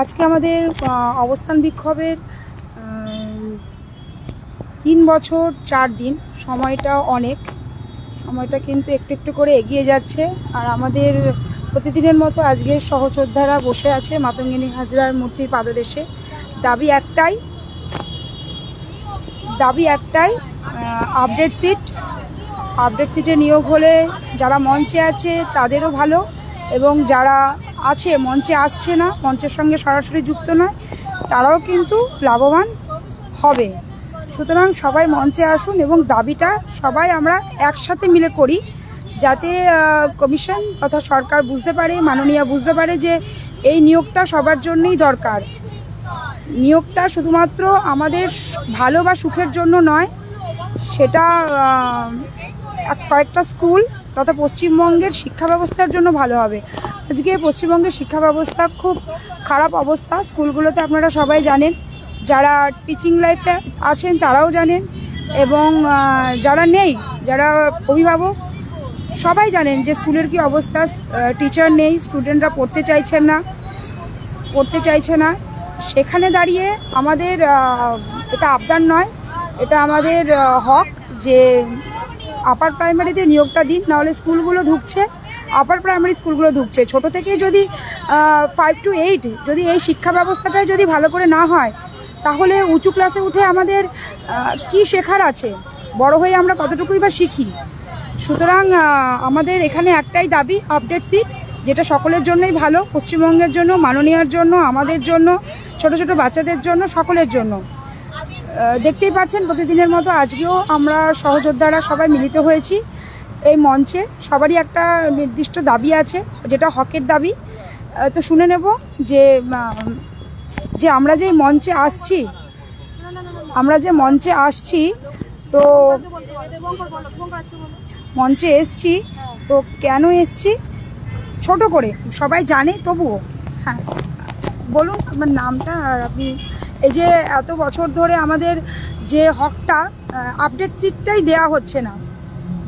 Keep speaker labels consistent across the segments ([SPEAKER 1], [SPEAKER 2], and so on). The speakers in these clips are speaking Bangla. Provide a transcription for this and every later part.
[SPEAKER 1] আজকে আমাদের অবস্থান বিক্ষোভের তিন বছর, চার দিন, সময়টা অনেক। সময়টা কিন্তু একটু একটু করে এগিয়ে যাচ্ছে। আর আমাদের প্রতিদিনের মতো আজকের সহযোদ্ধারা বসে আছে, মাতঙ্গিনী হাজরার মূর্তির পাদদেশে। দাবি একটাই দাবি একটাই আপডেট সিট আপডেট সিটে নিয়োগ হলে যারা মঞ্চে আছে, তাদেরও ভালো। এবং যারা আছে, মঞ্চে আসছে না, মঞ্চের সঙ্গে সরাসরি যুক্ত নয়, তারাও কিন্তু লাভবান হবে। সুতরাং সবাই মঞ্চে আসুন এবং দাবিটা সবাই আমরা একসাথে মিলে করি, যাতে কমিশন তথা সরকার বুঝতে পারে, মাননীয় বুঝতে পারে যে এই নিয়োগটা সবার জন্যই দরকার। নিয়োগটা শুধুমাত্র আমাদের ভালো বা সুখের জন্য নয়, সেটা কয়েকটা স্কুল তথা পশ্চিমবঙ্গের শিক্ষা ব্যবস্থার জন্য ভালো হবে। আজকে পশ্চিমবঙ্গের শিক্ষা ব্যবস্থা খুব খারাপ অবস্থা। স্কুলগুলোতে আপনারা সবাই জানেন, যারা টিচিং লাইফে আছেন তারাও জানেন এবং যারা নেই, যারা অভিভাবক, সবাই জানেন যে স্কুলের কি অবস্থা। টিচার নেই স্টুডেন্টরা পড়তে চাইছেন না, পড়তে চাইছে না। সেখানে দাঁড়িয়ে আমাদের এটা আবদার নয়, এটা আমাদের হক যে আপার প্রাইমারিতে নিয়োগটা দিন, নাহলে স্কুলগুলো ঢুকছে আপার প্রাইমারি স্কুলগুলো ঢুকছে। ছোট থেকে যদি ফাইভ টু এইট যদি এই শিক্ষা ব্যবস্থাটাই যদি ভালো করে না হয়, তাহলে উঁচু ক্লাসে উঠে আমাদের কি শেখার আছে? বড় হয়ে আমরা কতটুকুই বা শিখি? সুতরাং আমাদের এখানে একটাই দাবি আপডেট সিট যেটা সকলের জন্যই ভালো, পশ্চিমবঙ্গের জন্য, মাননীয়ার জন্য, আমাদের জন্য, ছোট ছোট বাচ্চাদের জন্য, সকলের জন্য। দেখতেই পাচ্ছেন প্রতিদিনের মতো আজকেও আমরা সহযোদ্ধারা সবাই মিলিত হয়েছি এই মঞ্চে। সবারই একটা নির্দিষ্ট দাবি আছে, যেটা হকের দাবি। তো শুনে নেব যে যে আমরা যে মঞ্চে আসছি, আমরা যে মঞ্চে আসছি, তো মঞ্চে এসছি, তো কেন এসছি? ছোট করে, সবাই জানে তবুও। হ্যাঁ। বলুন, আপনার নামটা আর আপনি এই যে এত বছর ধরে আমাদের যে হকটা আপডেট সিটটাই দেয়া হচ্ছে না।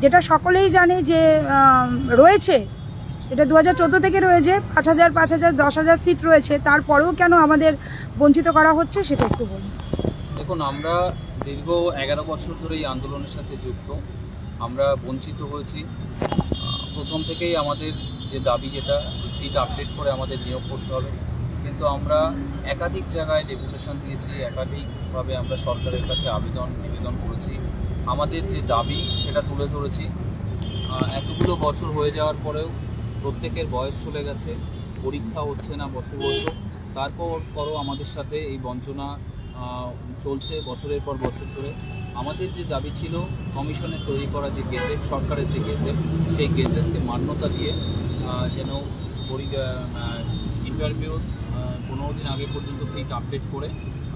[SPEAKER 1] যেটা সকলেই জানে যে রয়েছে এটা দু হাজার চোদ্দ থেকে রয়েছে, পাঁচ হাজার পাঁচ হাজার, দশ হাজার সিট রয়েছে, তারপরেও কেন আমাদের বঞ্চিত করা হচ্ছে সেটা একটু বলুন।
[SPEAKER 2] দেখুন, আমরা দীর্ঘ এগারো বছর ধরে এই আন্দোলনের সাথে যুক্ত। আমরা বঞ্চিত হয়েছি। প্রথম থেকেই আমাদের যে দাবি, যেটা সিট আপডেট করে আমাদের নিয়োগ করতে হবে কিন্তু আমরা একাধিক জায়গায় ডেপুটেশন দিয়েছি, একাধিকভাবে আমরা সরকারের কাছে আবেদন, নিবেদন করেছি। আমাদের যে দাবি, সেটা তুলে ধরেছি। এতগুলো বছর হয়ে যাওয়ার পরেও প্রত্যেকের বয়স চলে গেছে, পরীক্ষা হচ্ছে না বছর বছর। তারপর পরও আমাদের সাথে এই বঞ্চনা চলছে বছরের পর বছর ধরে। আমাদের যে দাবি ছিল কমিশনের তৈরি করা যে গেজেট, সরকারের যে গেজেট, সেই গেজেটকে মান্যতা দিয়ে যেন ইন্টারভিউ পনেরো দিন আগে পর্যন্ত সিট আপডেট করে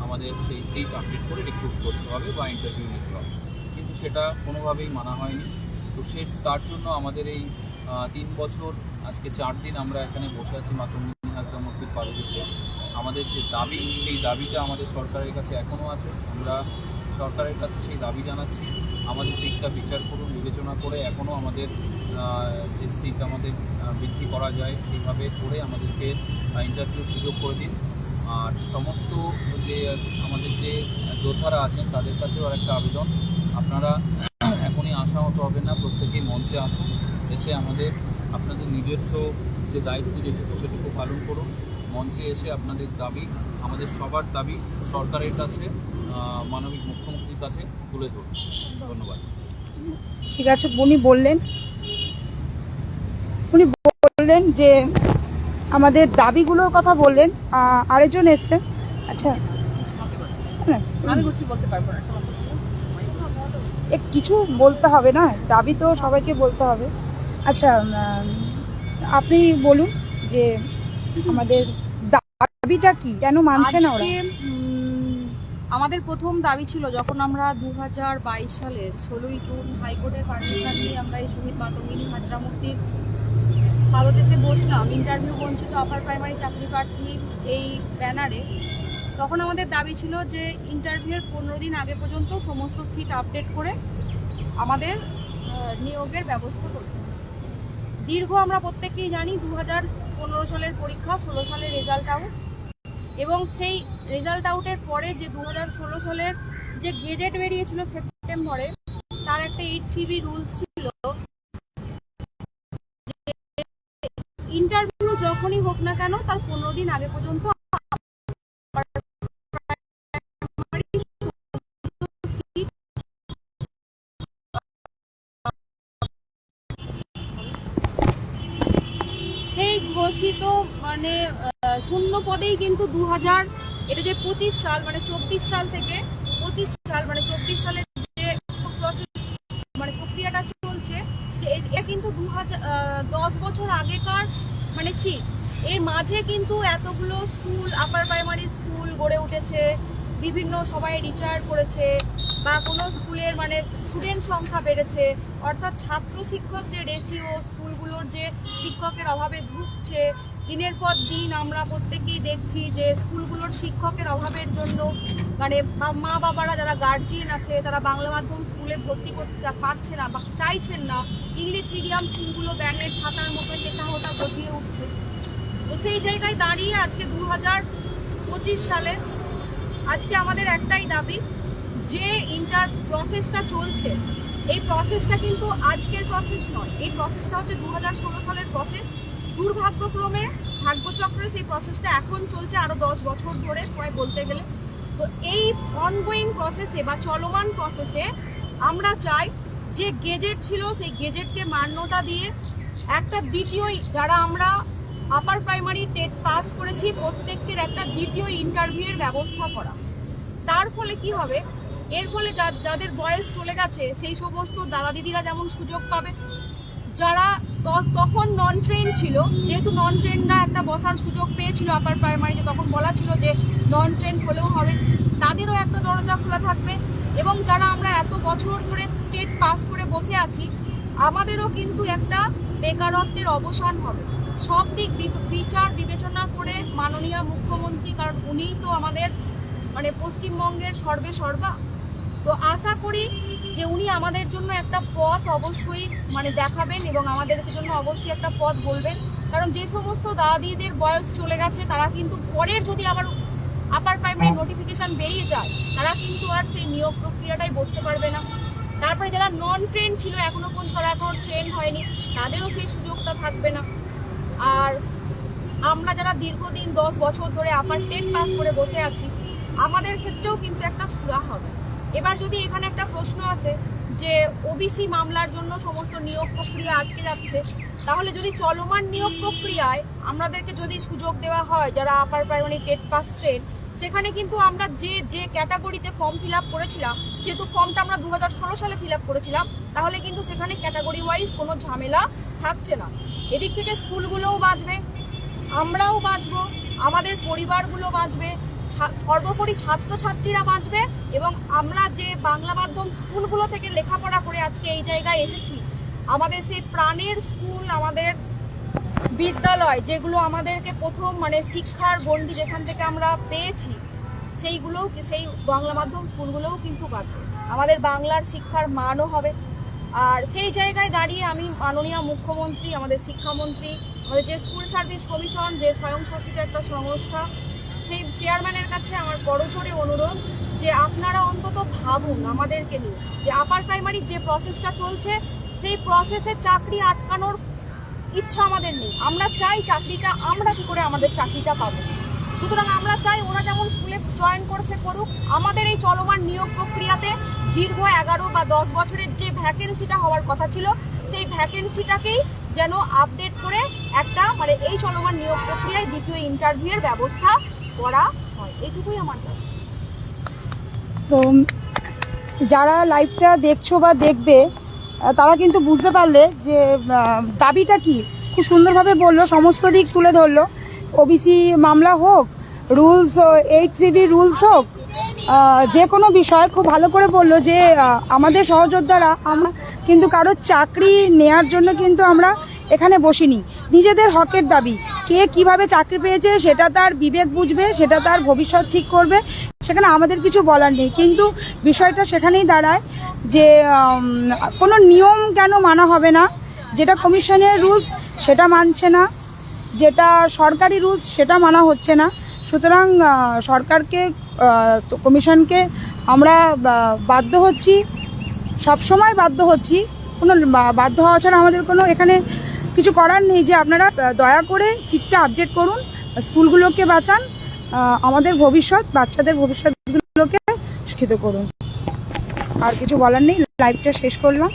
[SPEAKER 2] আমাদের সেই সিট আপডেট করে রিক্রুট করতে হবে বা ইন্টারভিউ নিতে হবে। কিন্তু সেটা কোনোভাবেই মানা হয়নি। তো সে, তার জন্য আমাদের এই তিন বছর, আজকে চার দিন আমরা এখানে বসে আছি মাতঙ্গিনী হাজরা মূর্তির পাদদেশে। আমাদের যে দাবি, সেই দাবিটা আমাদের সরকারের কাছে এখনও আছে। আমরা সরকারের কাছে সেই দাবি জানাচ্ছি। আমাদের দিকটা বিচার করুন, বিবেচনা করে এখনও আমাদের যে সিট আমাদের বৃদ্ধি করা যায়, সেইভাবে করে আমাদেরকে ইন্টারভিউ সুযোগ করে দিন। আর সমস্ত যে, আমাদের যে যোদ্ধারা আছেন, তাদের কাছেও একটা আবেদন। আপনারা এখনই আশাহত হবে না, প্রত্যেকেই মঞ্চে আসুন। এসে আমাদের, আপনাদের নিজস্ব যে দায়িত্ব যেটুকু সেটুকু পালন করুন। মঞ্চে এসে আপনাদের দাবি, আমাদের সবার দাবি সরকারের কাছে। মানবিক মুখ্যমন্ত্রীর কাছে তুলে ধরুন। ধন্যবাদ।
[SPEAKER 1] ঠিক আছে উনি বললেন উনি বললেন যে আমাদের দাবিগুলোর কথা বললেন আরেকজন এসছে আচ্ছা। হ্যাঁ,
[SPEAKER 3] আমি কিছু বলতে পারব না
[SPEAKER 1] কিছু বলতে হবে না দাবি তো সবাইকে বলতে হবে। আচ্ছা আপনি বলুন যে আমাদের দাবিটা কি কেন মানছে না ওরা?
[SPEAKER 3] আমাদের প্রথম দাবি ছিল যখন আমরা দু হাজার বাইশ সালের ষোলোই জুন হাইকোর্টের পারমিশন নিয়ে আমরা এই শহীদ মাতঙ্গিনী হাজরা মূর্তির পাদদেশে বসলাম ইন্টারভিউ বঞ্চিত আপার প্রাইমারি চাকরি প্রার্থী এই ব্যানারে তখন আমাদের দাবি ছিল যে ইন্টারভিউয়ের পনেরো দিন আগে পর্যন্ত সমস্ত সিট আপডেট করে আমাদের নিয়োগের ব্যবস্থা করতে। দীর্ঘ আমরা প্রত্যেকেই জানি দু হাজার পনেরো সালের পরীক্ষা, ষোলো সালের রেজাল্ট আউট এবং সেই রেজাল্ট আউটের পরে যে দু হাজার ষোলো সালের যে গেজেট বেরিয়েছিল সেপ্টেম্বরে, তার একটা এইট জিবি রুলস ছিল ইন্টারভিউ যখনই হোক না কেন, তার পনেরো দিন আগে পর্যন্ত সেই ঘোষিত মানে শূন্য পদেই কিন্তু দু হাজার এটা যে পঁচিশ সাল মানে চব্বিশ সাল থেকে পঁচিশ সাল মানে চব্বিশ সালের যে প্রসেস মানে প্রক্রিয়াটা চলছে এটা কিন্তু দু দশ বছর আগেকার মানে সিট এর মাঝে কিন্তু এতগুলো স্কুল আপার প্রাইমারি স্কুল গড়ে উঠেছে, বিভিন্ন সবাই রিটায়ার করেছে, বা কোনো স্কুলের মানে স্টুডেন্ট সংখ্যা বেড়েছে, অর্থাৎ ছাত্র শিক্ষক যে রেশিও স্কুলগুলোর যে শিক্ষকের অভাবে ধুঁকছে দিনের পর দিন আমরা প্রত্যেকেই দেখছি যে স্কুলগুলোর শিক্ষকের অভাবের জন্য মানে মা বাবারা যারা গার্জিয়ান আছে, তারা বাংলা মাধ্যম স্কুলে ভর্তি করতে পারছে না বা চাইছেন না ইংলিশ মিডিয়াম স্কুলগুলো ব্যাঙের ছাতার মতো লেখা হোতা গজিয়ে উঠছে। তো সেই জায়গায় দাঁড়িয়ে আজকে দু হাজার পঁচিশ সালে আজকে আমাদের একটাই দাবি, যে ইন্টার প্রসেসটা চলছে, এই প্রসেসটা কিন্তু আজকের প্রসেস নয়। এই প্রসেসটা হচ্ছে দু হাজার ষোলো সালের প্রসেস দুর্ভাগ্যক্রমে ভাগ্যচক্রে সেই প্রসেসটা এখন চলছে আরও দশ বছর ধরে প্রায় বলতে গেলে। তো এই অনগোয়িং প্রসেসে বা চলমান প্রসেসে আমরা চাই যে গেজেট ছিল, সেই গেজেটকে মান্যতা দিয়ে একটা দ্বিতীয় যারা আমরা আপার প্রাইমারি টেট পাস করেছি, প্রত্যেকের একটা দ্বিতীয় ইন্টারভিউয়ের ব্যবস্থা করা। তার ফলে কি হবে? এর ফলে যাদের বয়স চলে গেছে, সেই সমস্ত দাদা দিদিরা যেমন সুযোগ পাবে যারা তখন নন ট্রেন ছিল, যেহেতু নন ট্রেনরা একটা বসার সুযোগ পেয়েছিল আপার প্রাইমারিতে তখন বলা ছিল যে নন ট্রেন হলেও হবে। তাদেরও একটা দরজা খোলা থাকবে এবং যারা আমরা এত বছর ধরে টেট পাস করে বসে আছি, আমাদেরও কিন্তু একটা বেকারত্বের অবসান হবে। সব দিক বিচার, বিবেচনা করে মাননীয় মুখ্যমন্ত্রী, কারণ উনিই তো আমাদের মানে পশ্চিমবঙ্গের সর্বে সর্বা। তো আশা করি যে উনি আমাদের জন্য একটা পথ অবশ্যই মানে দেখাবেন এবং আমাদের জন্য অবশ্যই একটা পথ বলবেন। কারণ যে সমস্ত দাদিদের বয়স চলে গেছে, তারা কিন্তু পরের যদি আবার আপার প্রাইমারি নোটিফিকেশন বেরিয়ে যায়, তারা কিন্তু আর সেই নিয়োগ প্রক্রিয়াটাই বসতে পারবে না। তারপরে যারা নন ট্রেন ছিল, এখনও পর্যন্ত তারা এখন ট্রেন হয়নি, তাদেরও সেই সুযোগটা থাকবে না। আর আমরা যারা দীর্ঘদিন দশ বছর ধরে আপার টেন পাস করে বসে আছি, আমাদের ক্ষেত্রেও কিন্তু একটা সুরা হবে। এবার যদি এখানে একটা প্রশ্ন আসে যে ওবিসি মামলার জন্য সমস্ত নিয়োগ প্রক্রিয়া আটকে যাচ্ছে, তাহলে যদি চলমান নিয়োগ প্রক্রিয়ায় আমাদেরকে যদি সুযোগ দেওয়া হয়, যারা upper primary TET pass train সেখানে কিন্তু আমরা যে যে ক্যাটাগরিতে ফর্ম ফিল আপ করেছিলাম, যেহেতু ফর্মটা আমরা দু হাজার ষোলো সালে ফিল আপ করেছিলাম, তাহলে কিন্তু সেখানে ক্যাটাগরি ওয়াইজ কোনো ঝামেলা থাকছে না। এদিক থেকে স্কুলগুলোও বাঁচবে, আমরাও বাঁচবো, আমাদের পরিবারগুলো বাঁচবে সর্বোপরি ছাত্রছাত্রীরা বাঁচবে এবং আমরা যে বাংলা মাধ্যম স্কুলগুলো থেকে লেখাপড়া করে আজকে এই জায়গায় এসেছি, আমাদের সেই প্রাণের স্কুল, আমাদের বিদ্যালয় যেগুলো আমাদেরকে প্রথম মানে শিক্ষার গণ্ডি যেখান থেকে আমরা পেয়েছি, সেইগুলোও সেই বাংলা মাধ্যম স্কুলগুলোও কিন্তু বাঁচবে। আমাদের বাংলার শিক্ষার মানও হবে। আর সেই জায়গায় দাঁড়িয়ে আমি মাননীয় মুখ্যমন্ত্রী, আমাদের শিক্ষামন্ত্রী, আমাদের যে স্কুল সার্ভিস কমিশন, যে স্বয়ংশাসিত একটা সংস্থা সেই চেয়ারম্যানের কাছে আমার বড় জোরে অনুরোধ যে আপনারা অন্তত ভাবুন আমাদেরকে নিয়ে, যে আপার প্রাইমারি যে প্রসেসটা চলছে, সেই প্রসেসে চাকরি আটকানোর ইচ্ছা আমাদের নেই। আমরা চাই চাকরিটা, আমরা কি করে আমাদের চাকরিটা পাবো? সুতরাং আমরা চাই ওরা যেমন স্কুলে জয়েন করছে করুক, আমাদের এই চলমান নিয়োগ প্রক্রিয়াতে দীর্ঘ এগারো বা দশ বছরের যে ভ্যাকেন্সিটা হওয়ার কথা ছিল, সেই ভ্যাকেন্সিটাকেই যেন আপডেট করে একটা মানে এই চলমান নিয়োগ প্রক্রিয়ায় দ্বিতীয় ইন্টারভিউয়ের ব্যবস্থা করা হয়। এইটুকুই আমার দাবি।
[SPEAKER 1] তো, যারা লাইভটা দেখছ বা দেখবে তারা কিন্তু বুঝতে পারলে যে দাবিটা কি? খুব সুন্দরভাবে বলল, সমস্ত দিক তুলে ধরলো। ওবিসি মামলা হোক, রুলস এইট থ্রি রুলস হোক যে কোনো বিষয় খুব ভালো করে বলল যে আমাদের সহযোদ্ধারা, আমরা কিন্তু কারোর চাকরি নেয়ার জন্য কিন্তু আমরা এখানে বসিনি। নিজেদের হকের দাবি। কে কীভাবে চাকরি পেয়েছে সেটা তার বিবেক বুঝবে, সেটা তার ভবিষ্যৎ ঠিক করবে। সেখানে আমাদের কিছু বলার নেই। কিন্তু বিষয়টা সেখানেই দাঁড়ায় যে কোনো নিয়ম কেন মানা হবে না? যেটা কমিশনের রুলস, সেটা মানছে না। যেটা সরকারি রুলস, সেটা মানা হচ্ছে না। সুতরাং সরকারকে কমিশনকে আমরা বাধ্য হচ্ছি, সবসময় বাধ্য হচ্ছি। কোনো বাধ্য হওয়া ছাড়া আমাদের কোনো এখানে কিছু করার নেই যে আপনারা দয়া করে সিটটা আপডেট করুন, স্কুলগুলোকে বাঁচান আমাদের ভবিষ্যৎ, বাচ্চাদের ভবিষ্যৎগুলোকে শিক্ষিত করুন। আর কিছু বলার নেই লাইভটা শেষ করলাম।